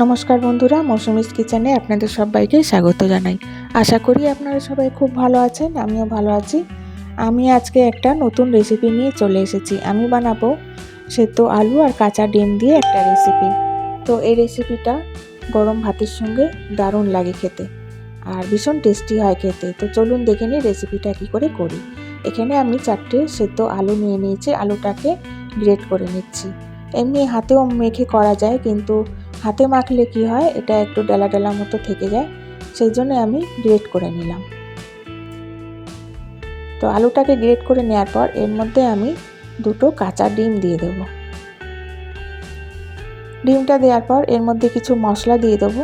নমস্কার বন্ধুরা, মৌসুমিস কিচেনে আপনাদের সবাইকে স্বাগত জানাই। আশা করি আপনারা সবাই খুব ভালো আছেন, আমিও ভালো আছি। আমি আজকে একটা নতুন রেসিপি নিয়ে চলে এসেছি। আমি বানাবো সেদ্ধ আলু আর কাঁচা ডিম দিয়ে একটা রেসিপি তো এই রেসিপিটা গরম ভাতের সঙ্গে দারুণ লাগে খেতে আর ভীষণ টেস্টি হয় খেতে। তো চলুন দেখে নিই রেসিপিটা কী করে করি। এখানে আমি চারটে সেদ্ধ আলু নিয়ে নিয়েছি। আলুটাকে গ্রেট করে নিচ্ছি। এমনি হাতেও মেখে করা যায়, কিন্তু হাতে মাখলে কি হয়, এটা একটু ডেলা ডেলা মতো থেকে যায় সেই জন্য আমি গ্রেট করে নিলাম। তো আলুটাকে গ্রেট করে নেওয়ার পর এর মধ্যে আমি দুটো কাঁচা ডিম দিয়ে দেব। ডিমটা দেওয়ার পর এর মধ্যে কিছু মশলা দিয়ে দেবো।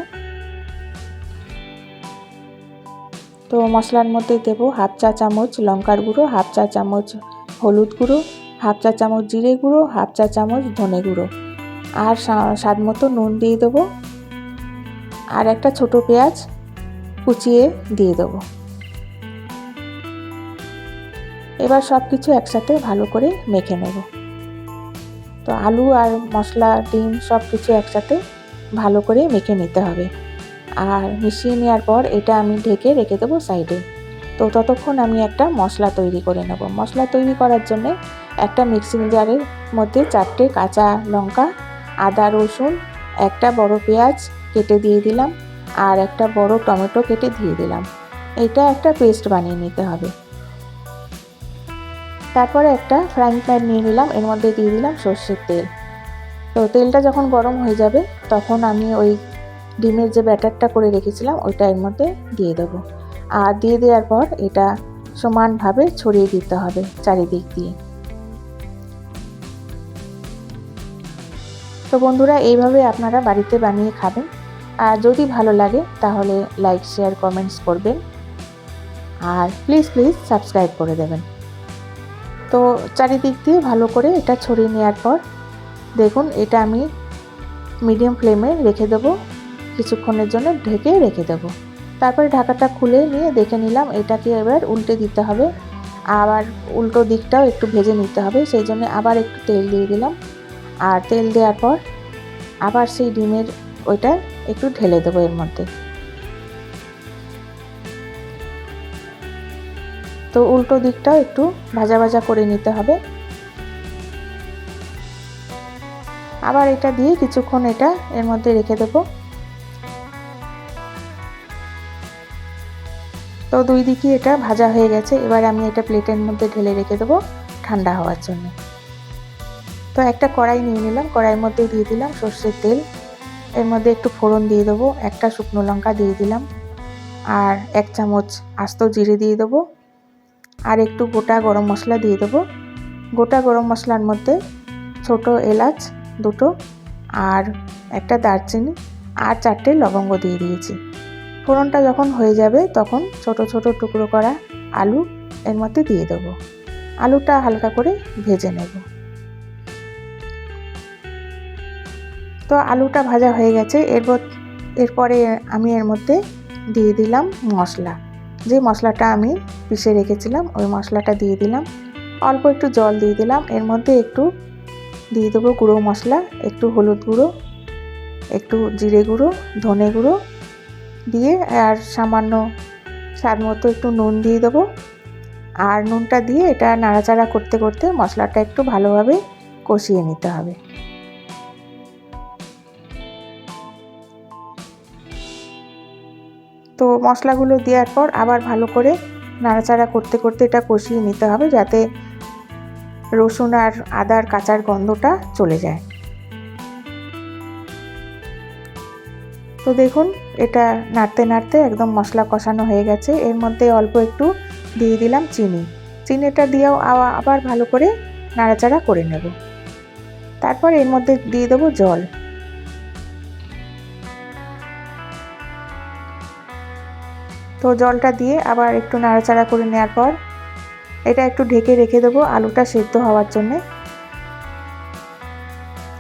তো মশলার মধ্যে দেবো হাফ চা চামচ লঙ্কার গুঁড়ো, হাফ চা চামচ হলুদ গুঁড়ো, হাফ চা চামচ জিরে গুঁড়ো, হাফ চা চামচ ধনে গুঁড়ো। আর স্বাদ মতো নুন দিয়ে দেবো। আর একটা ছোট পেঁয়াজ কুচিয়ে দিয়ে দেবো। এবার সব কিছু একসাথে ভালো করে মেখে নেব। তো আলু আর মশলা, ডিম সব কিছু একসাথে ভালো করে মেখে নিতে হবে। আর মিশিয়ে নেওয়ার পর এটা আমি ঢেকে রেখে দেবো সাইডে। তো ততক্ষণ আমি একটা মশলা তৈরি করে নেব। মশলা তৈরি করার জন্য একটা মিক্সিং জারের মধ্যে চারটে কাঁচা লঙ্কা আদা, রসুন, একটা বড় পেঁয়াজ কেটে দিয়ে দিলাম আর একটা বড় টমেটো কেটে দিয়ে দিলাম। এটা একটা পেস্ট বানিয়ে নিতে হবে। তারপরে একটা ফ্রাইং প্যান নিয়ে নিলাম, এর মধ্যে দিয়ে দিলাম সর্ষের তেল। তো তেলটা যখন গরম হয়ে যাবে, তখন আমি ওই ডিমের যে ব্যাটারটা করে রেখেছিলাম, ওইটা এর মধ্যে দিয়ে দেবো। আর দিয়ে দেওয়ার পর এটা সমানভাবে ছড়িয়ে দিতে হবে চারিদিক দিয়ে। তো বন্ধুরা, এইভাবে আপনারা বাড়িতে বানিয়ে খাবেন। আর যদি ভালো লাগে, তাহলে লাইক শেয়ার কমেন্টস করবেন। আর প্লিজ প্লিজ সাবস্ক্রাইব করে দেবেন। তো চারিদিক দিয়ে ভালো করে এটা ছড়িয়ে নেওয়ার পর, দেখুন, এটা আমি মিডিয়াম ফ্লেমে রেখে দেবো। কিছুক্ষণের জন্য ঢেকে রেখে দেবো। তারপরে ঢাকাটা খুলে নিয়ে দেখে নিলাম, এটাকে এবার উল্টে দিতে হবে। আবার উল্টো দিকটাও একটু ভেজে নিতে হবে, সেই জন্য আবার একটু তেল দিয়ে দিলাম। আর তেল দেওয়ার পর আবার সেই ডিমের ওইটা একটু ঢেলে দেবো এর মধ্যে। তো উল্টো দিকটাও একটু ভাজা ভাজা করে নিতে হবে। আবার এটা দিয়ে কিছুক্ষণ এটা এর মধ্যে রেখে দেবো। তো দুই দিকে এটা ভাজা হয়ে গেছে, এবার আমি এটা প্লেটের মধ্যে ঢেলে রেখে দেবো ঠান্ডা হওয়ার জন্য। তো একটা কড়াই নিয়ে নিলাম, কড়াইয়ের মধ্যে দিয়ে দিলাম সর্ষের তেল। এর মধ্যে একটু ফোড়ন দিয়ে দেবো, একটা শুকনো লঙ্কা দিয়ে দিলাম, আর এক চামচ আস্ত জিরে দিয়ে দেবো, আর একটু গোটা গরম মশলা দিয়ে দেবো। গোটা গরম মশলার মধ্যে ছোট এলাচ দুটো আর একটা দারচিনি আর চারটে লবঙ্গ দিয়ে দিয়েছি। ফোড়নটা যখন হয়ে যাবে তখন ছোট ছোট টুকরো করা আলু এর মধ্যে দিয়ে দেবো। আলুটা হালকা করে ভেজে নেব। তো আলুটা ভাজা হয়ে গেছে। এরপর, এরপরে আমি এর মধ্যে দিয়ে দিলাম মশলা। যে মশলাটা আমি পিষে রেখেছিলাম, ওই মশলাটা দিয়ে দিলাম। অল্প একটু জল দিয়ে দিলাম। এর মধ্যে একটু দিয়ে দেবো গুঁড়ো মশলা, একটু হলুদ গুঁড়ো, একটু জিরে গুঁড়ো, ধনে গুঁড়ো দিয়ে, আর সামান্য স্বাদ মতো একটু নুন দিয়ে দেবো। আর নুনটা দিয়ে এটা নাড়াচাড়া করতে করতে মশলাটা একটু ভালোভাবে কষিয়ে নিতে হবে। তো মশলাগুলো দেওয়ার পর আবার ভালো করে নাড়াচাড়া করতে করতে এটা কষিয়ে নিতে হবে যাতে রসুন আর আদার কাঁচার গন্ধটা চলে যায়। তো দেখুন, এটা নাড়তে নাড়তে একদম মশলা কষানো হয়ে গেছে। এর মধ্যে অল্প একটু দিয়ে দিলাম চিনি। চিনিটা দিয়েও আবার ভালো করে নাড়াচাড়া করে নেব। তারপর এর মধ্যে দিয়ে দেবো জল। তো জলটা দিয়ে আবার একটু নাড়াচাড়া করে নেওয়ার পর এটা একটু ঢেকে রেখে দেবো আলুটা সেদ্ধ হওয়ার জন্যে।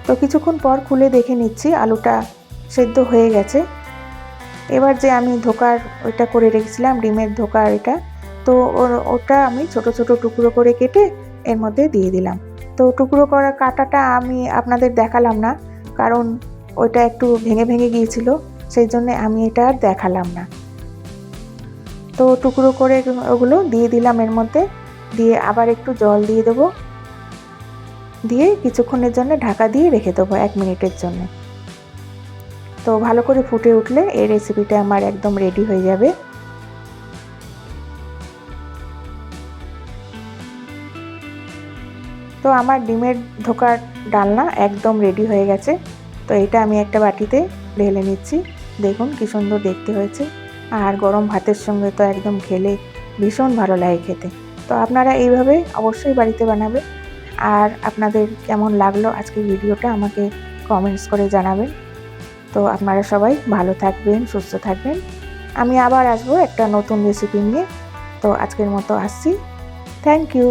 তো কিছুক্ষণ পর খুলে দেখে নিচ্ছি আলুটা সেদ্ধ হয়ে গেছে। এবার যে আমি ধোকার ওইটা করে রেখেছিলাম, ডিমের ধোকার এটা, তো ওটা আমি ছোট ছোট টুকরো করে কেটে এর মধ্যে দিয়ে দিলাম। তো টুকরো করা কাটাটা আমি আপনাদের দেখালাম না, কারণ ওইটা একটু ভেঙে ভেঙে গিয়েছিল, সেই জন্যে আমি এটা আর দেখালাম না। তো টুকরো করে ওগুলো দিয়ে দিলাম এর মধ্যে। দিয়ে আবার একটু জল দিয়ে দেবো। দিয়ে কিছুক্ষণের জন্য ঢাকা দিয়ে রেখে দেবো এক মিনিটের জন্য। তো ভালো করে ফুটে উঠলে এই রেসিপিটা আমার একদম রেডি হয়ে যাবে। তো আমার ডিমের ধোকার ডালনা একদম রেডি হয়ে গেছে। তো এটা আমি একটা বাটিতে ঢেলে নিচ্ছি। দেখুন কি সুন্দর দেখতে হয়েছে। আর গরম ভাতের সঙ্গে তো একদম খেলে ভীষণ ভালো লাগে খেতে। তো আপনারা এইভাবে অবশ্যই বাড়িতে বানাবেন। আর আপনাদের কেমন লাগল আজকের ভিডিওটা আমাকে কমেন্টস করে জানাবেন। তো আপনারা সবাই ভালো থাকবেন, সুস্থ থাকবেন। আমি আবার আসব একটা নতুন রেসিপি নিয়ে। তো আজকের মতো আসছি। Thank you